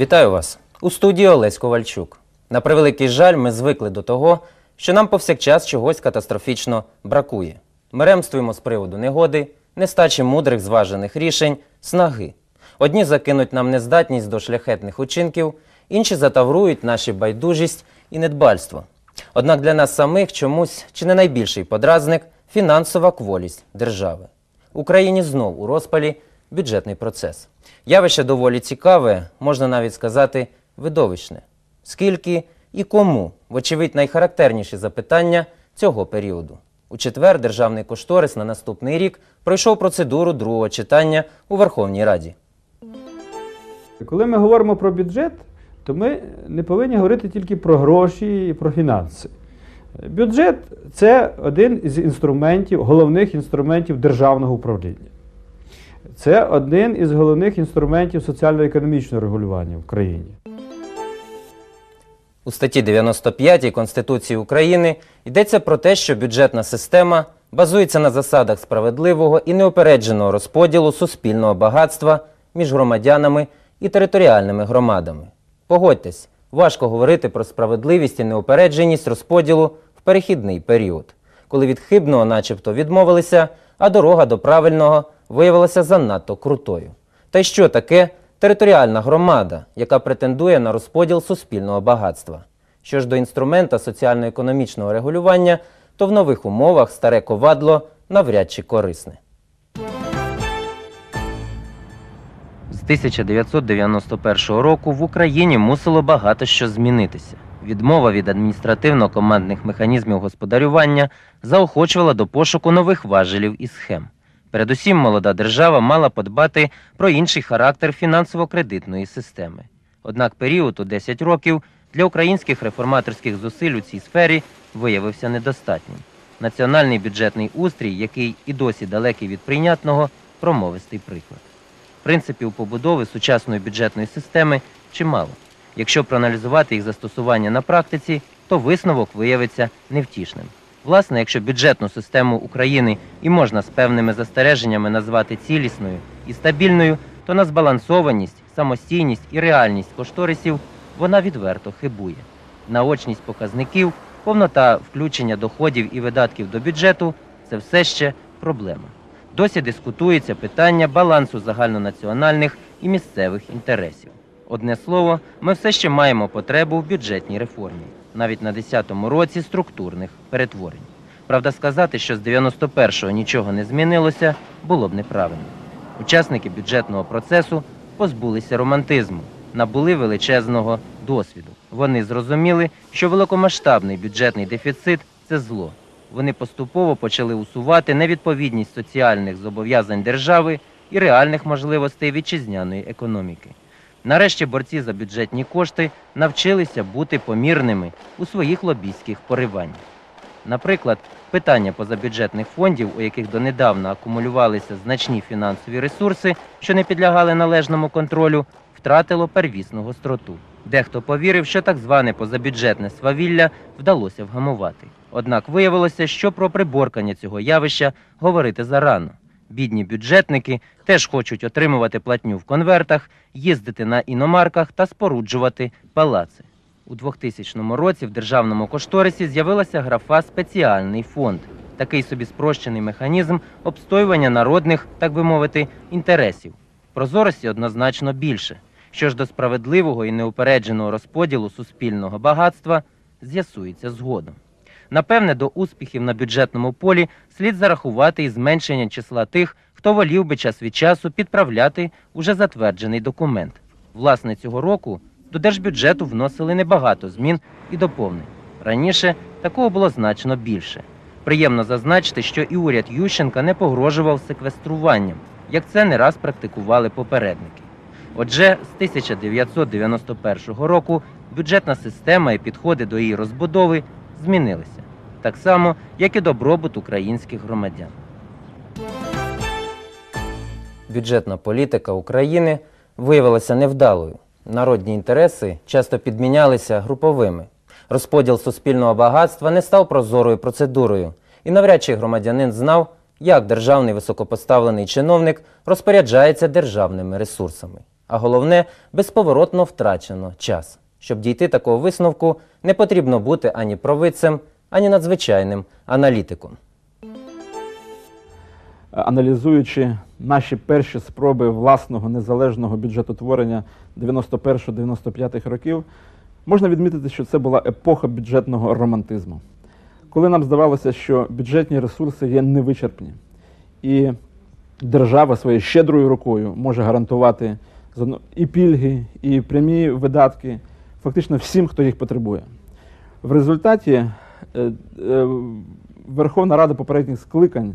Вітаю вас у студії Олесь Ковальчук. На превеликий жаль, ми звикли до того, що нам повсякчас чогось катастрофічно бракує. Ми ремствуємо з приводу негоди, нестачі мудрих зважених рішень, снаги. Одні закинуть нам нездатність до шляхетних учинків, інші затаврують наші байдужість і недбальство. Однак для нас самих чомусь чи не найбільший подразник фінансова кволість держави. Україні знов у розпалі бюджетний процес. Явище доволі цікаве, можна навіть сказати, видовищне. Скільки і кому, вочевидь, найхарактерніші запитання цього періоду. У четвер державний кошторис на наступний рік пройшов процедуру другого читання у Верховній Раді. Коли ми говоримо про бюджет, то ми не повинні говорити тільки про гроші і про фінанси. Бюджет це один із інструментів, головних інструментів державного управління. Це один із головних інструментів соціально-економічного регулювання в країні. У статті 95 Конституції України йдеться про те, що бюджетна система базується на засадах справедливого і неупередженого розподілу суспільного багатства між громадянами і територіальними громадами. Погодьтесь, важко говорити про справедливість і неупередженість розподілу в перехідний період, коли від хибного начебто відмовилися, а дорога до правильного виявилася занадто крутою. Та й що таке територіальна громада, яка претендує на розподіл суспільного багатства? Що ж до інструмента соціально-економічного регулювання, то в нових умовах старе ковадло навряд чи корисне. З 1991 року в Україні мусило багато що змінитися. Відмова від адміністративно-командних механізмів господарювання заохочувала до пошуку нових важелів і схем. Передусім, молода держава мала подбати про інший характер фінансово-кредитної системи. Однак період у 10 років для українських реформаторських зусиль у цій сфері виявився недостатнім. Національний бюджетний устрій, який і досі далекий від прийнятного, промовистий приклад. Принципів побудови сучасної бюджетної системи чимало. Якщо проаналізувати їх застосування на практиці, то висновок виявиться невтішним. Власне, якщо бюджетну систему України і можна з певними застереженнями назвати цілісною і стабільною, то на збалансованість, самостійність і реальність кошторисів вона відверто хибує. Наочність показників, повнота включення доходів і видатків до бюджету це все ще проблема. Досі дискутується питання балансу загальнонаціональних і місцевих інтересів. Одне слово, ми все ще маємо потребу в бюджетній реформі, навіть на 10-му році структурних перетворень. Правда, сказати, що з 91-го нічого не змінилося, було б неправильно. Учасники бюджетного процесу позбулися романтизму, набули величезного досвіду. Вони зрозуміли, що великомасштабний бюджетний дефіцит це зло. Вони поступово почали усувати невідповідність соціальних зобов'язань держави і реальних можливостей вітчизняної економіки. Нарешті борці за бюджетні кошти навчилися бути помірними у своїх лобійських пориваннях. Наприклад, питання позабюджетних фондів, у яких донедавна акумулювалися значні фінансові ресурси, що не підлягали належному контролю, втратило первісну гостроту. Дехто повірив, що так зване позабюджетне свавілля вдалося вгамувати. Однак виявилося, що про приборкання цього явища говорити зарано. Бідні бюджетники теж хочуть отримувати платню в конвертах, їздити на іномарках та споруджувати палаци. У 2000 році в державному кошторисі з'явилася графа Спеціальний фонд, такий собі спрощений механізм обстоювання народних, так би мовити, інтересів. Прозорості однозначно більше. Що ж до справедливого і неупередженого розподілу суспільного багатства з'ясується згодом. Напевне, до успіхів на бюджетному полі слід зарахувати і зменшення числа тих, хто волів би час від часу підправляти уже затверджений документ. Власне, цього року до держбюджету вносили небагато змін і доповнень. Раніше такого було значно більше. Приємно зазначити, що і уряд Ющенка не погрожував секвеструванням, як це не раз практикували попередники. Отже, з 1991 року бюджетна система і підходи до її розбудови змінилися, так само, як і добробут українських громадян. Бюджетна політика України виявилася невдалою. Народні інтереси часто підмінялися груповими. Розподіл суспільного багатства не став прозорою процедурою, і навряд чи громадянин знав, як державний високопоставлений чиновник розпоряджається державними ресурсами. А головне, безповоротно втрачено час. Щоб дійти такого висновку, не потрібно бути ані провидцем, ані надзвичайним аналітиком. аналізуючи наші перші спроби власного незалежного бюджетотворення 91-95 років, можна відмітити, що це була епоха бюджетного романтизму, коли нам здавалося, що бюджетні ресурси є невичерпні, і держава своєю щедрою рукою може гарантувати і пільги, і прямі видатки фактично всім, хто їх потребує. В результаті е, е, Верховна Рада попередніх скликань,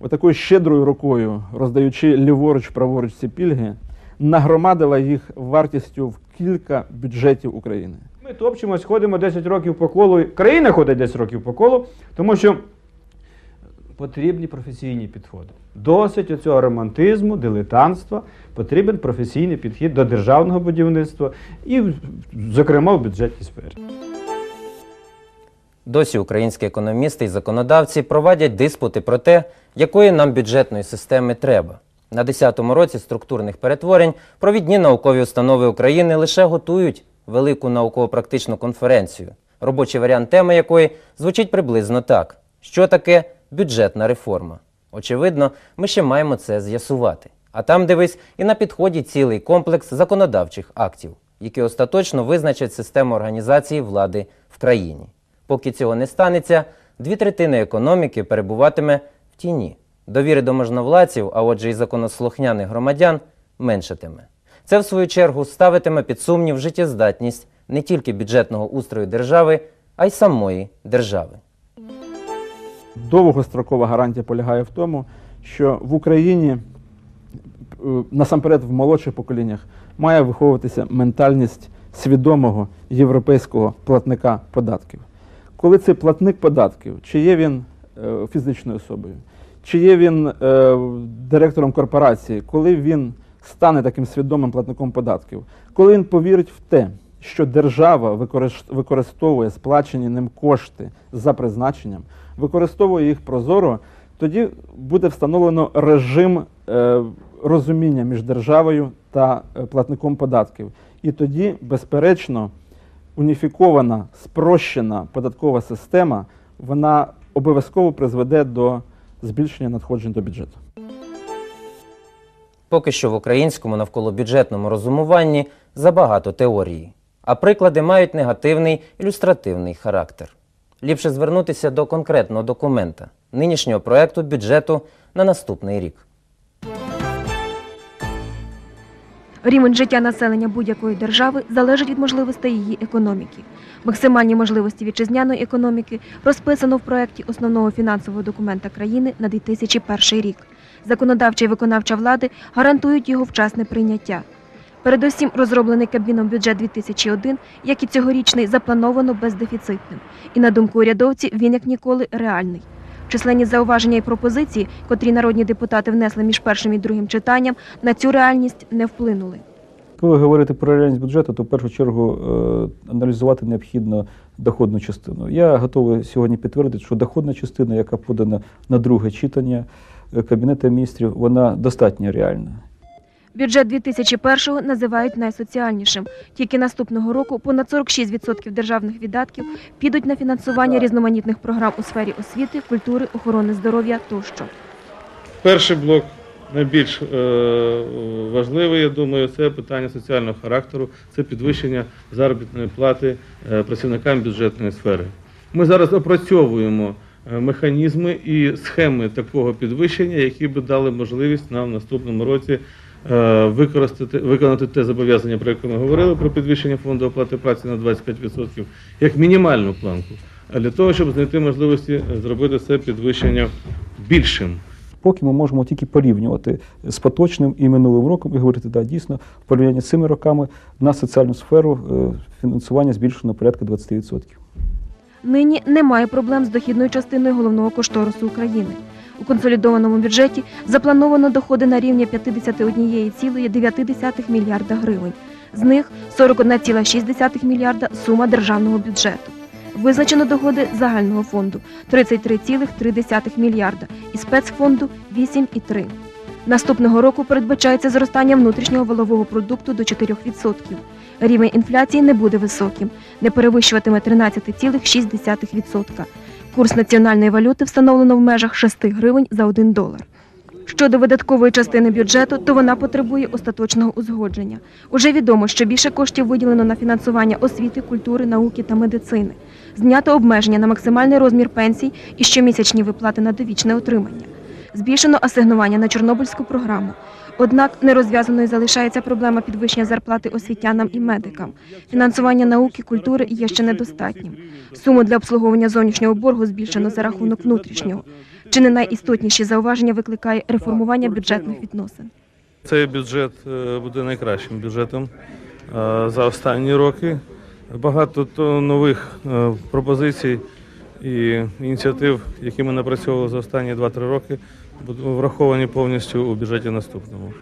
отакою щедрою рукою, роздаючи ліворуч, праворуч ці пільги, нагромадила їх вартістю в кілька бюджетів України. Ми топчемось, ходимо 10 років по колу. Країна ходить 10 років по колу, тому що потрібні професійні підходи. Досить оцього романтизму, дилетантства, потрібен професійний підхід до державного будівництва і, зокрема, в бюджетній сфері. Досі українські економісти і законодавці проводять диспути про те, якої нам бюджетної системи треба. На 10-му році структурних перетворень провідні наукові установи України лише готують велику науково-практичну конференцію, робочий варіант теми якої звучить приблизно так: що таке бюджетна реформа. Очевидно, ми ще маємо це з'ясувати. А там, дивись, і на підході цілий комплекс законодавчих актів, які остаточно визначать систему організації влади в країні. Поки цього не станеться, дві третини економіки перебуватиме в тіні. Довіри до можновладців, а отже, і законослухняних громадян, меншатиме. Це, в свою чергу, ставитиме під сумнів життєздатність не тільки бюджетного устрою держави, а й самої держави. Довгострокова гарантія полягає в тому, що в Україні е, насамперед в молодших поколіннях має виховуватися ментальність свідомого європейського платника податків. Коли цей платник податків, чи є він е, фізичною особою, чи є він е, директором корпорації, коли він стане таким свідомим платником податків, коли він повірить в те, що держава використовує сплачені ним кошти за призначенням, використовує їх прозоро, тоді буде встановлено режим е, розуміння між державою та е, платником податків. І тоді, безперечно, уніфікована, спрощена податкова система, вона обов'язково призведе до збільшення надходжень до бюджету. Поки що в українському навколобюджетному розумуванні забагато теорії, а приклади мають негативний ілюстративний характер. Ліпше звернутися до конкретного документа нинішнього проекту бюджету на наступний рік. Рівень життя населення будь-якої держави залежить від можливостей її економіки. Максимальні можливості вітчизняної економіки розписано в проєкті основного фінансового документа країни на 2001 рік. Законодавча і виконавча влади гарантують його вчасне прийняття. Передусім, розроблений Кабміном бюджет 2001, як і цьогорічний, заплановано бездефіцитним. І на думку урядовців, він як ніколи реальний. Численні зауваження і пропозиції, котрі народні депутати внесли між першим і другим читанням, на цю реальність не вплинули. Коли говорити про реальність бюджету, то в першу чергу е, аналізувати необхідно доходну частину. Я готовий сьогодні підтвердити, що доходна частина, яка подана на друге читання е, Кабінету міністрів, вона достатньо реальна. Бюджет 2001-го називають найсоціальнішим. Тільки наступного року понад 46% державних видатків підуть на фінансування різноманітних програм у сфері освіти, культури, охорони здоров'я тощо. Перший блок найбільш е, важливий, я думаю, це питання соціального характеру, це підвищення заробітної плати е, працівникам бюджетної сфери. Ми зараз опрацьовуємо е, механізми і схеми такого підвищення, які би дали можливість нам в наступному році використати, виконати те зобов'язання, про яке ми говорили, про підвищення фонду оплати праці на 25%, як мінімальну планку, а для того, щоб знайти можливості е, зробити це підвищення більшим. Поки ми можемо тільки порівнювати з поточним і минулим роком і говорити, да, дійсно, в порівнянні з цими роками на соціальну сферу е, фінансування збільшено порядка 20%. Нині немає проблем з дохідною частиною головного кошторису України. У консолідованому бюджеті заплановано доходи на рівні 51,9 мільярда гривень. З них 41,6 мільярда – сума державного бюджету. Визначено доходи загального фонду 33,3 мільярда і спецфонду 8,3. Наступного року передбачається зростання внутрішнього валового продукту до 4%. Рівень інфляції не буде високим, не перевищуватиме 13,6%. Курс національної валюти встановлено в межах 6 гривень за 1 долар. Щодо видаткової частини бюджету, то вона потребує остаточного узгодження. Уже відомо, що більше коштів виділено на фінансування освіти, культури, науки та медицини. Знято обмеження на максимальний розмір пенсій і щомісячні виплати на довічне отримання. Збільшено асигнування на Чорнобильську програму. Однак нерозв'язаною залишається проблема підвищення зарплати освітянам і медикам. Фінансування науки, культури є ще недостатнім. Суму для обслуговування зовнішнього боргу збільшено за рахунок внутрішнього. Чи не найістотніші зауваження викликає реформування бюджетних відносин? Цей бюджет е, буде найкращим бюджетом е, за останні роки. Багато нових е, пропозицій і ініціатив, які ми напрацьовували за останні 2-3 роки, враховані повністю у бюджеті наступному.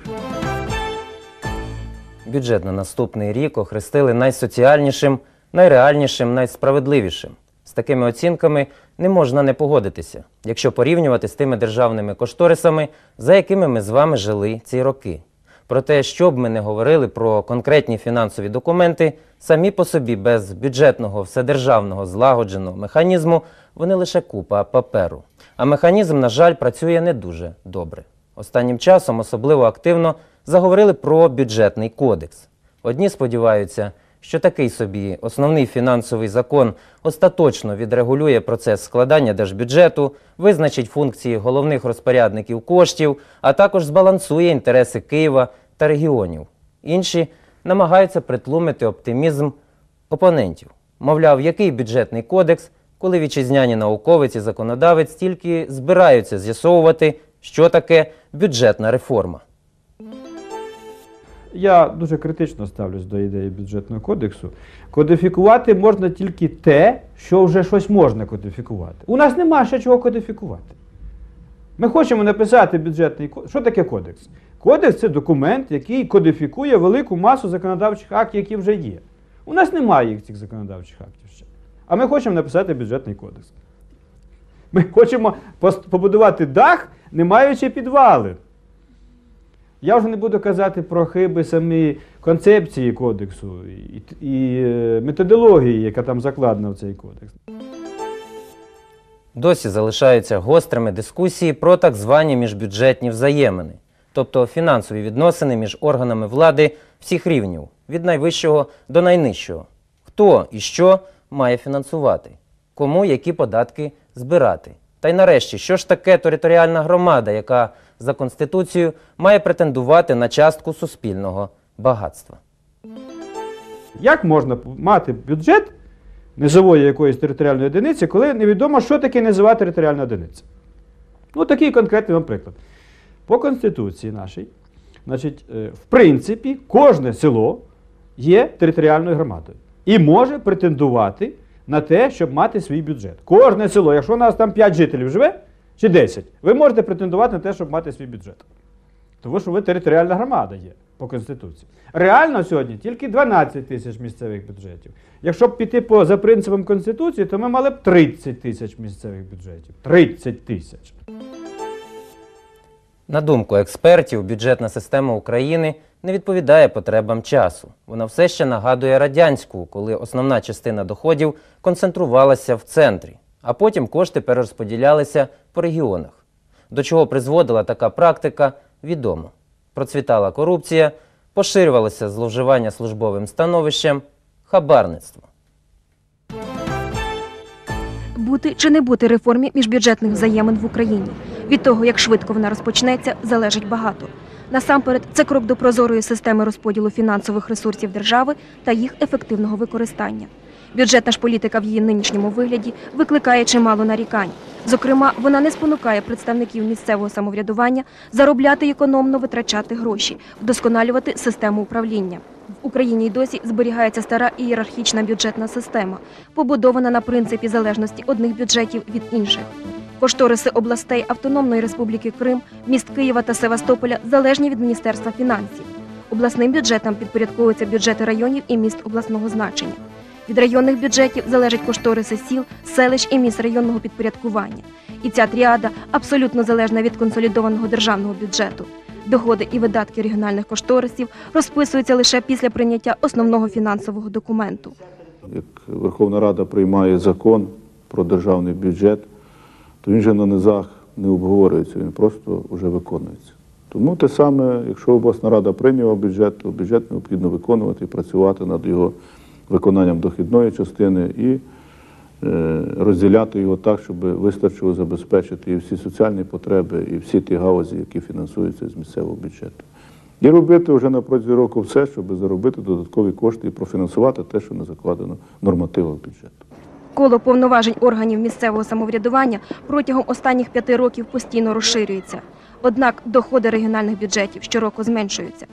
Бюджет на наступний рік охрестили найсоціальнішим, найреальнішим, найсправедливішим. З такими оцінками не можна не погодитися, якщо порівнювати з тими державними кошторисами, за якими ми з вами жили ці роки. Проте, що б ми не говорили про конкретні фінансові документи, самі по собі без бюджетного вседержавного злагодженого механізму вони лише купа паперу. А механізм, на жаль, працює не дуже добре. Останнім часом особливо активно заговорили про бюджетний кодекс. Одні сподіваються, що такий собі основний фінансовий закон остаточно відрегулює процес складання держбюджету, визначить функції головних розпорядників коштів, а також збалансує інтереси Києва та регіонів. Інші намагаються притлумити оптимізм опонентів. Мовляв, який бюджетний кодекс, коли вітчизняні науковець і законодавець тільки збираються з'ясовувати, що таке бюджетна реформа. Я дуже критично ставлюсь до ідеї бюджетного кодексу. Кодифікувати можна тільки те, що вже щось можна кодифікувати. У нас нема ще чого кодифікувати. Ми хочемо написати бюджетний кодекс. Що таке кодекс? Кодекс це документ, який кодифікує велику масу законодавчих актів, які вже є. У нас немає їх цих законодавчих актів ще. А ми хочемо написати бюджетний кодекс. Ми хочемо побудувати дах, не маючи підвали. Я вже не буду казати про хиби самі концепції кодексу і, е, методології, яка там закладена в цей кодекс. Досі залишаються гострими дискусії про так звані міжбюджетні взаємини, тобто фінансові відносини між органами влади всіх рівнів, від найвищого до найнижчого. Хто і що має фінансувати, кому які податки збирати. Та й нарешті, що ж таке територіальна громада, яка за Конституцією має претендувати на частку суспільного багатства. Як можна мати бюджет низової якоїсь територіальної одиниці, коли невідомо, що таке низова територіальна одиниця? Ну, такий конкретний вам приклад. По Конституції нашій, значить, е, в принципі, кожне село є територіальною громадою і може претендувати на те, щоб мати свій бюджет. Кожне село, якщо у нас там 5 жителів живе, чи 10, ви можете претендувати на те, щоб мати свій бюджет. Тому що ви територіальна громада є по Конституції. Реально сьогодні тільки 12 тисяч місцевих бюджетів. Якщо б піти по, за принципом Конституції, то ми мали б 30 тисяч місцевих бюджетів. 30 тисяч. На думку експертів, бюджетна система України не відповідає потребам часу. Вона все ще нагадує радянську, коли основна частина доходів концентрувалася в центрі, а потім кошти перерозподілялися по регіонах. До чого призводила така практика, відомо. Процвітала корупція, поширювалося зловживання службовим становищем, хабарництво. Бути чи не бути реформі міжбюджетних взаємин в Україні. Від того, як швидко вона розпочнеться, залежить багато. Насамперед, це крок до прозорої системи розподілу фінансових ресурсів держави та їх ефективного використання. Бюджетна ж політика в її нинішньому вигляді викликає чимало нарікань. Зокрема, вона не спонукає представників місцевого самоврядування заробляти економно витрачати гроші, вдосконалювати систему управління. В Україні й досі зберігається стара ієрархічна бюджетна система, побудована на принципі залежності одних бюджетів від інших. Кошториси областей Автономної Республіки Крим, міст Києва та Севастополя залежні від Міністерства фінансів. Обласним бюджетам підпорядковуються бюджети районів і міст обласного значення. Від районних бюджетів залежать кошториси сіл, селищ і міст районного підпорядкування. І ця тріада абсолютно залежна від консолідованого державного бюджету. Доходи і видатки регіональних кошторисів розписуються лише після прийняття основного фінансового документу. Як Верховна Рада приймає закон про державний бюджет, то він же на низах не обговорюється, він просто вже виконується. Тому те саме, якщо обласна рада прийняла бюджет, то бюджет необхідно виконувати і працювати над його виконанням дохідної частини і е, розділяти його так, щоб вистачило забезпечити і всі соціальні потреби, і всі ті галузі, які фінансуються з місцевого бюджету. І робити вже на протязі року все, щоб заробити додаткові кошти і профінансувати те, що не закладено в нормативах бюджету. Коло повноважень органів місцевого самоврядування протягом останніх п'яти років постійно розширюється. Однак доходи регіональних бюджетів щороку зменшуються.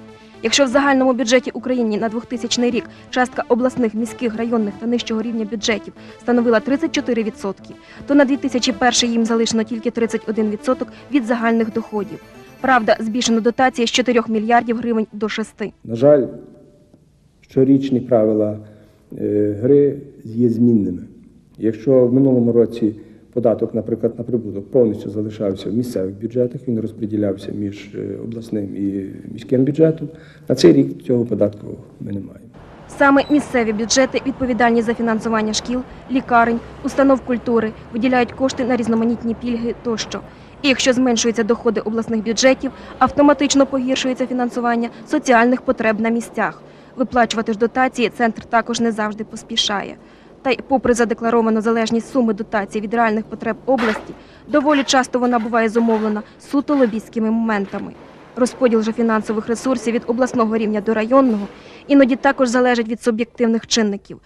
Якщо в загальному бюджеті України на 2000 рік частка обласних, міських, районних та нижчого рівня бюджетів становила 34%, то на 2001 їм залишено тільки 31% від загальних доходів. Правда, збільшено дотації з 4 мільярдів гривень до 6. На жаль, щорічні правила е, гри є змінними. Якщо в минулому році податок, наприклад, на прибуток повністю залишався в місцевих бюджетах, він розподілявся між е, обласним і міським бюджетом, на цей рік цього податку ми не маємо. Саме місцеві бюджети відповідальні за фінансування шкіл, лікарень, установ культури, виділяють кошти на різноманітні пільги тощо. І якщо зменшуються доходи обласних бюджетів, автоматично погіршується фінансування соціальних потреб на місцях. Виплачувати ж дотації центр також не завжди поспішає. Та й попри задекларовану залежність суми дотацій від реальних потреб області, доволі часто вона буває зумовлена суто лобійськими моментами. Розподіл же фінансових ресурсів від обласного рівня до районного іноді також залежить від суб'єктивних чинників,